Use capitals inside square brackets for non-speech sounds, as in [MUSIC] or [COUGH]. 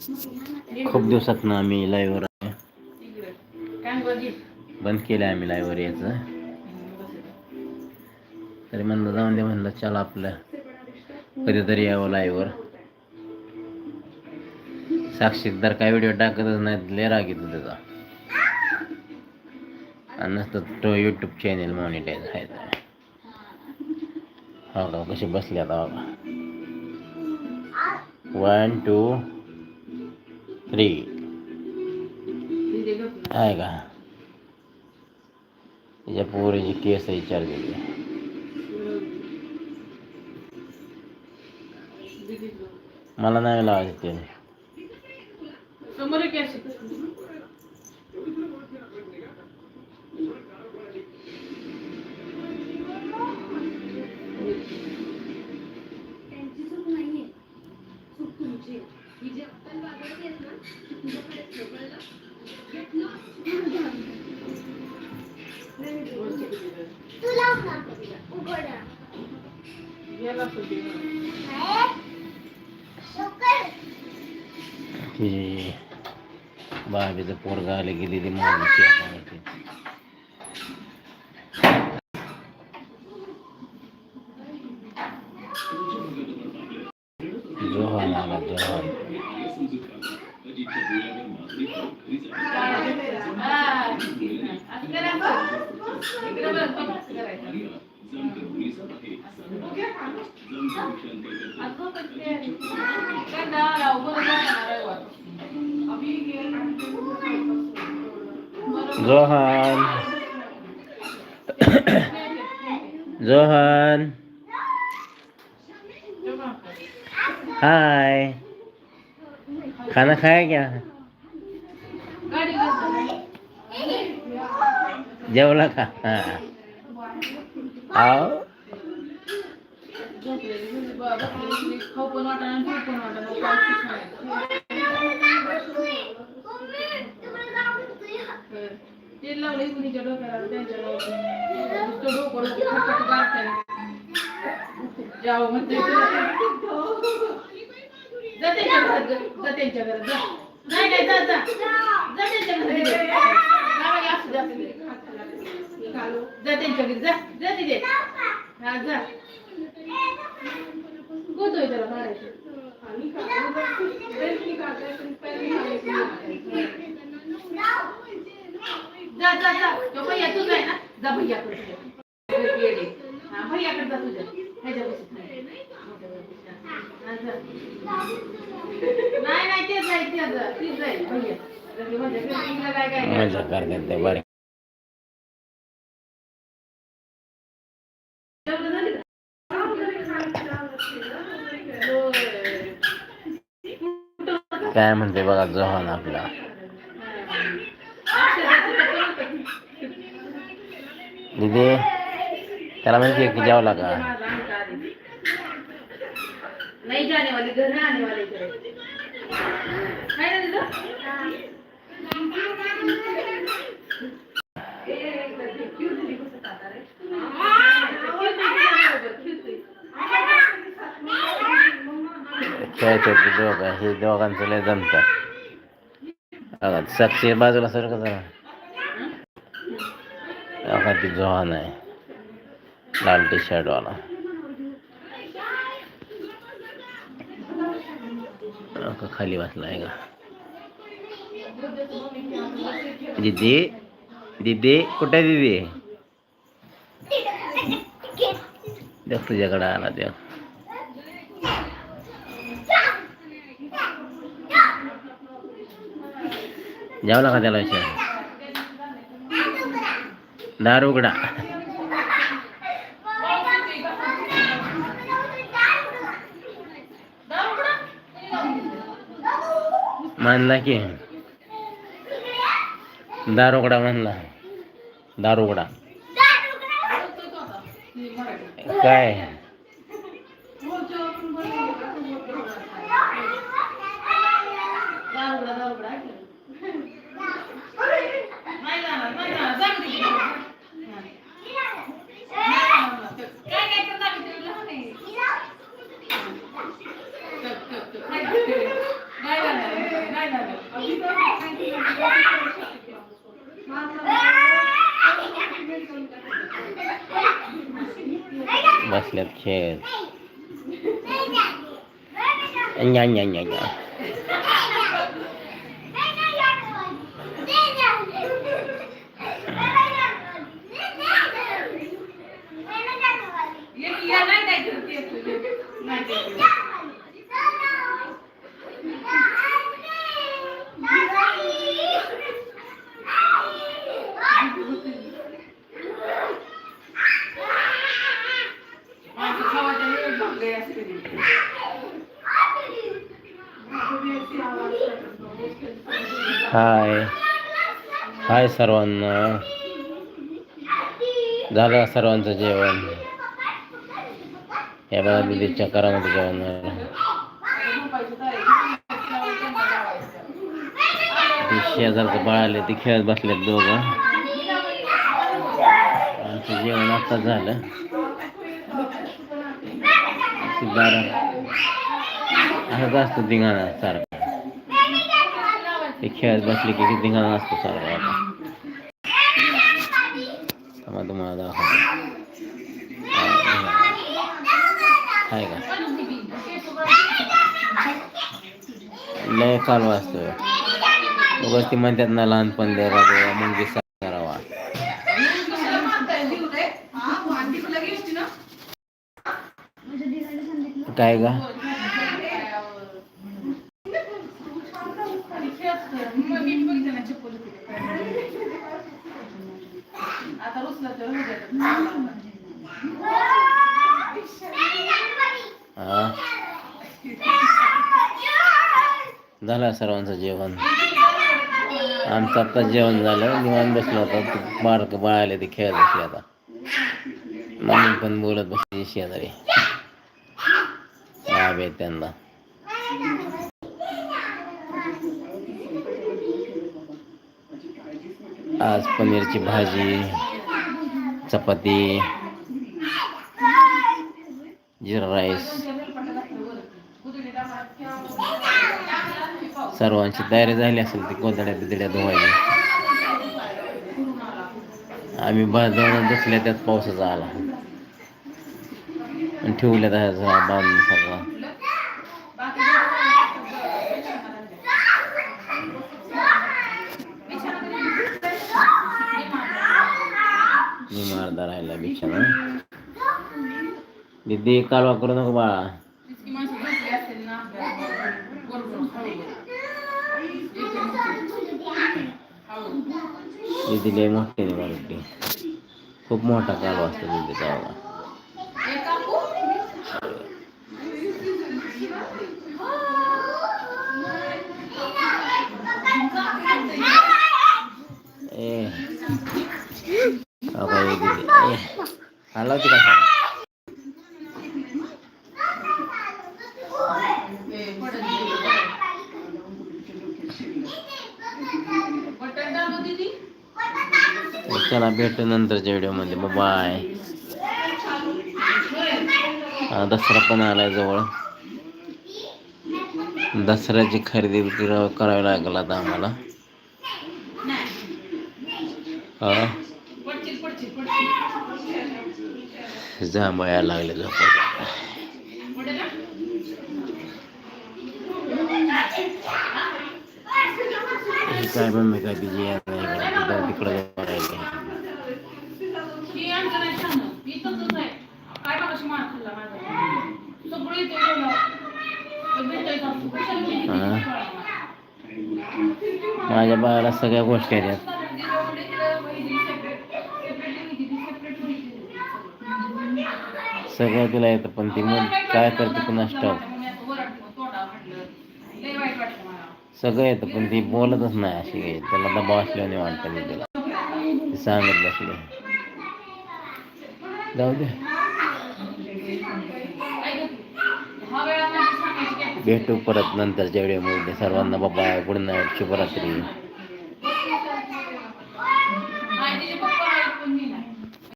खूप दिवसात ना आम्ही लाईव्हवर आहे? बंद केलं आम्ही लाईव्हवर यायचं. तरी म्हणलं जाऊन दे म्हणलं चला आपलं. कधीतरी यावं लाईव्हवर साक्षीदार काय व्हिडिओ टाकतच नाहीत लय राग येतो त्याचा. आणि नसतं तो यूट्यूब चॅनेल मॉनिटाईज आहे हो का कसे बसले आता बाबा वन टू थ्री आहे का? तिच्या पोरीची केस विचार दिली मला नाही लावायचं ते. बाबीचं पोरगा आले गेली ती मागची आपण जोहान आला जोहान हा. असं करायचं. इकडे बघ, बघ, असं करायचं. असं करते. कंटाळा, उभं राहणार आहे वर. जोहान जोहान हाय खाना खाया क्या गाडी घेऊन जा. जेवला का हा आओ खाऊ पण वाटेना आणि झोप पण तेल कुणीच्या डोक्याला त्यांच्या डोकं डोकं म्हणते जा त्यांच्या घरात जा. त्यांच्या घरात जा नाही नाही जा जा जा त्यांच्या असू दे, जा त्यांच्या घरी जा जा तिथे हा जा कोतोय त्याला जा जा जा. तो भैया तुझा आहे ना? जा भैयाकडे तुझ्या येडे. हा भैयाकडे जा तुझ्या जा. नाही नाही तेच आहे तेच आहे, तेच आहे भैया. काय काय काय मजा करतात ते बरे जेवणं झाली का? होय. कुठं? काय म्हणते बघा जोहान आपला. दिदी त्याला म्हणते की द्यावं का नहीं है खेळतात ते दोघं? हे दोघांचं लय जमतात साक्षी बाजूला सर का जरा? ती जोहान आहे. लाल टी शर्ट वाला. बघा, खाली बसला आहे का? दीदी दीदी कुठे दीदी? [LAUGHS] देख तुझ्याकडे आला देख जेवला का त्याला विचार दार उघडा मानला की दार उघडा म्हणला दार उघडा काय left chair nhà nhà nhà nhà Yeah. हाय. हाय सर्वांना. झालं सर्वांचं जेवण. या बघा दिदीच्या करामध्ये जेवण ते शेजारचं बाळ आले ते खेळत बसलेत दोघं. आमचं जेवण आता झालं. बारा. असंच असतं दिंगाणा सारखं. ते खेळत बसले की धिंगाणा असतो सारा आता तुम्हाला दाखवतो. आहे का? लय चालू असतो. उगाच ती म्हणतात ना लहानपण द्यायला देवा मुंगी करावा. काय का जीव रे? हा, वांगी तुला घ्यायची ना? माझ्या दिराने सांगितलं काय गा मग मी बघितलं ना चप्पल होती. आता रुसला हा. झालं सर्वांचं जेवण. आमचं आता जेवण झालं. निवान बसलो होता. ते बारक बाळ आले ते खेळत बसले आता. मम्मी पण बोलत बसली शेजारी. त्यांना. आज पनीरची भाजी चपाती जिरा राईस. सर्वांची तयारी झाली असेल ती कोदड्या बिदड्या धुवायची. आम्ही बाजूला बसल्या त्यात पावसाचा आला. आणि ठेवल्या त्याचा बांधून सगळा. दीदी कालवा करू नको बाळा इतकी माणसं झोपली असेल ना आपल्या बरोबर हळू. हळू. दीदी लय मोठे नाही वाटते खूप मोठा कालवा असतो दीदीचा बाबा ए, काकू? ए अगं ए दीदी भेटू नंतरच्या व्हिडिओमध्ये बाय दसरा पण आलाय जवळ. दसऱ्याची खरेदी विक्री करावी लागेल आता आम्हाला. जांभळ्या लागले झोपायला. काय पण मी काय तिची याद तिकडं ही आमचं नाही छान. तसंच आहे. काय मार खाल्ला माझा. सगळं. माझ्या बाळाला सगळ्या गोष्टी आहेत. सगळं तिला येतं पण ती मग काय करते ठाऊक सगळं येतं पण ती बोलतच नाही अशी काही. त्याला दबाव असल्याने वाटतं मी तिला. सांगत बसले. जाऊ दे भेटू परत नंतरच्या व्हिडिओमध्ये सर्वांना बाबा गुड नाईट शुभरात्री.